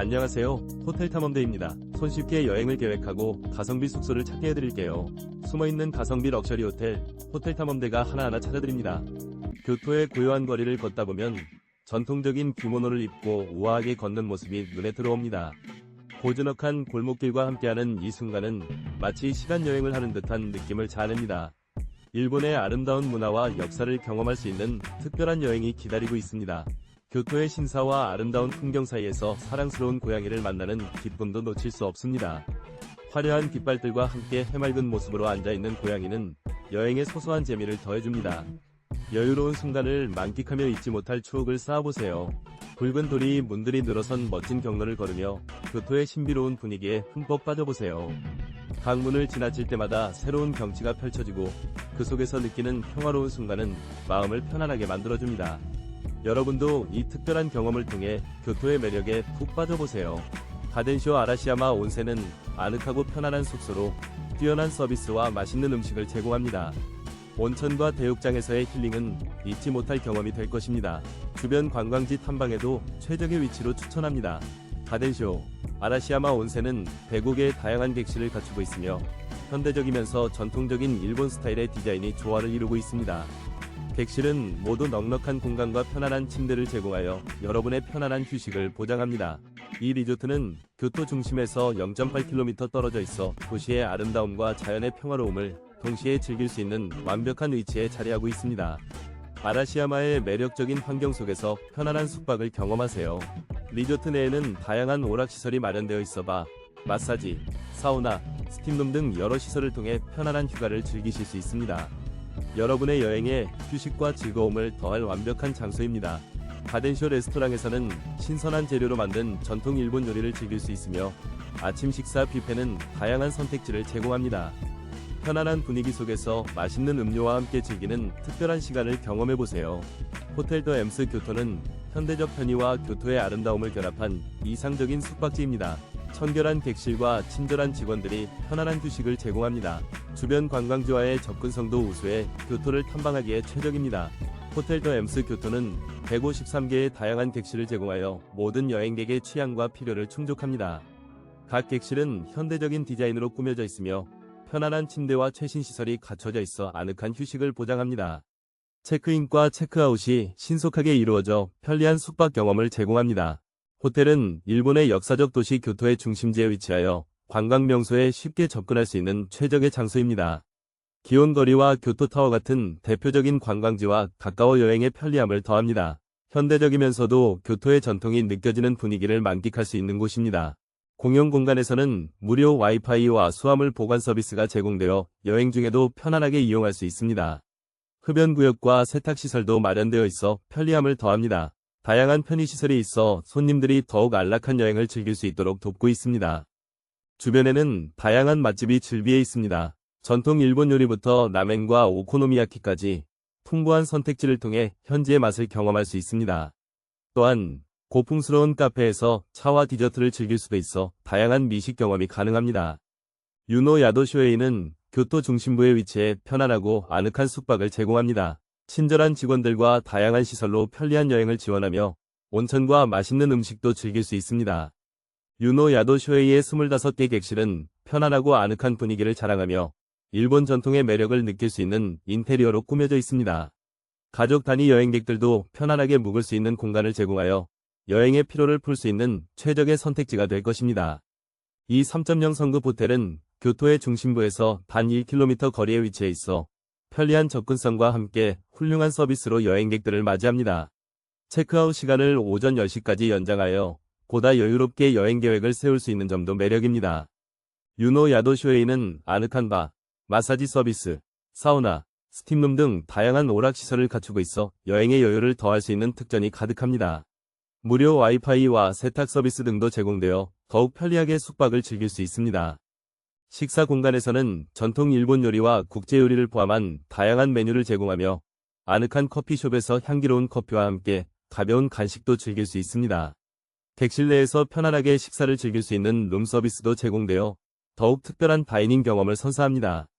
안녕하세요. 호텔 탐험대입니다. 손쉽게 여행을 계획하고 가성비 숙소를 찾게 해드릴게요. 숨어있는 가성비 럭셔리 호텔, 호텔 탐험대가 하나하나 찾아드립니다. 교토의 고요한 거리를 걷다 보면 전통적인 귀모노를 입고 우아하게 걷는 모습이 눈에 들어옵니다. 고즈넉한 골목길과 함께하는 이 순간은 마치 시간 여행을 하는 듯한 느낌을 자아냅니다. 일본의 아름다운 문화와 역사를 경험할 수 있는 특별한 여행이 기다리고 있습니다. 교토의 신사와 아름다운 풍경 사이에서 사랑스러운 고양이를 만나는 기쁨도 놓칠 수 없습니다. 화려한 깃발들과 함께 해맑은 모습으로 앉아있는 고양이는 여행의 소소한 재미를 더해줍니다. 여유로운 순간을 만끽하며 잊지 못할 추억을 쌓아보세요. 붉은 돌이 문들이 늘어선 멋진 경로를 걸으며 교토의 신비로운 분위기에 흠뻑 빠져보세요. 강문을 지나칠 때마다 새로운 경치가 펼쳐지고 그 속에서 느끼는 평화로운 순간은 마음을 편안하게 만들어줍니다. 여러분도 이 특별한 경험을 통해 교토의 매력에 푹 빠져보세요. 가덴쇼 아라시야마 온센은 아늑하고 편안한 숙소로 뛰어난 서비스와 맛있는 음식을 제공합니다. 온천과 대욕장에서의 힐링은 잊지 못할 경험이 될 것입니다. 주변 관광지 탐방에도 최적의 위치로 추천합니다. 가덴쇼 아라시야마 온센은 105개의 다양한 객실을 갖추고 있으며 현대적이면서 전통적인 일본 스타일의 디자인이 조화를 이루고 있습니다. 객실은 모두 넉넉한 공간과 편안한 침대를 제공하여 여러분의 편안한 휴식을 보장합니다. 이 리조트는 교토 중심에서 0.8km 떨어져 있어 도시의 아름다움과 자연의 평화로움을 동시에 즐길 수 있는 완벽한 위치에 자리하고 있습니다. 아라시야마의 매력적인 환경 속에서 편안한 숙박을 경험하세요. 리조트 내에는 다양한 오락시설이 마련되어 있어 바, 마사지, 사우나, 스팀룸 등 여러 시설을 통해 편안한 휴가를 즐기실 수 있습니다. 여러분의 여행에 휴식과 즐거움을 더할 완벽한 장소입니다. 가덴쇼 레스토랑에서는 신선한 재료로 만든 전통 일본 요리를 즐길 수 있으며 아침 식사 뷔페는 다양한 선택지를 제공합니다. 편안한 분위기 속에서 맛있는 음료와 함께 즐기는 특별한 시간을 경험해 보세요. 호텔 더 엠스 교토는 현대적 편의와 교토의 아름다움을 결합한 이상적인 숙박지입니다. 청결한 객실과 친절한 직원들이 편안한 휴식을 제공합니다. 주변 관광지와의 접근성도 우수해 교토를 탐방하기에 최적입니다. 호텔 더 엠스 교토는 153개의 다양한 객실을 제공하여 모든 여행객의 취향과 필요를 충족합니다. 각 객실은 현대적인 디자인으로 꾸며져 있으며 편안한 침대와 최신 시설이 갖춰져 있어 아늑한 휴식을 보장합니다. 체크인과 체크아웃이 신속하게 이루어져 편리한 숙박 경험을 제공합니다. 호텔은 일본의 역사적 도시 교토의 중심지에 위치하여 관광 명소에 쉽게 접근할 수 있는 최적의 장소입니다. 기온거리와 교토타워 같은 대표적인 관광지와 가까워 여행의 편리함을 더합니다. 현대적이면서도 교토의 전통이 느껴지는 분위기를 만끽할 수 있는 곳입니다. 공용 공간에서는 무료 와이파이와 수화물 보관 서비스가 제공되어 여행 중에도 편안하게 이용할 수 있습니다. 흡연구역과 세탁시설도 마련되어 있어 편리함을 더합니다. 다양한 편의시설이 있어 손님들이 더욱 안락한 여행을 즐길 수 있도록 돕고 있습니다. 주변에는 다양한 맛집이 즐비해 있습니다. 전통 일본 요리부터 라멘과 오코노미야키까지 풍부한 선택지를 통해 현지의 맛을 경험할 수 있습니다. 또한 고풍스러운 카페에서 차와 디저트를 즐길 수도 있어 다양한 미식 경험이 가능합니다. 유노 야도쇼에이는 교토 중심부에 위치해 편안하고 아늑한 숙박을 제공합니다. 친절한 직원들과 다양한 시설로 편리한 여행을 지원하며 온천과 맛있는 음식도 즐길 수 있습니다. 유노 야도쇼에이의 25개 객실은 편안하고 아늑한 분위기를 자랑하며 일본 전통의 매력을 느낄 수 있는 인테리어로 꾸며져 있습니다. 가족 단위 여행객들도 편안하게 묵을 수 있는 공간을 제공하여 여행의 피로를 풀 수 있는 최적의 선택지가 될 것입니다. 이 3.0 성급 호텔은 교토의 중심부에서 단 1km 거리에 위치해 있어 편리한 접근성과 함께 훌륭한 서비스로 여행객들을 맞이합니다. 체크아웃 시간을 오전 10시까지 연장하여 보다 여유롭게 여행 계획을 세울 수 있는 점도 매력입니다. 유노 야도쇼에이는 아늑한 바, 마사지 서비스, 사우나, 스팀룸 등 다양한 오락시설을 갖추고 있어 여행의 여유를 더할 수 있는 특전이 가득합니다. 무료 와이파이와 세탁 서비스 등도 제공되어 더욱 편리하게 숙박을 즐길 수 있습니다. 식사 공간에서는 전통 일본 요리와 국제 요리를 포함한 다양한 메뉴를 제공하며 아늑한 커피숍에서 향기로운 커피와 함께 가벼운 간식도 즐길 수 있습니다. 객실 내에서 편안하게 식사를 즐길 수 있는 룸 서비스도 제공되어 더욱 특별한 다이닝 경험을 선사합니다.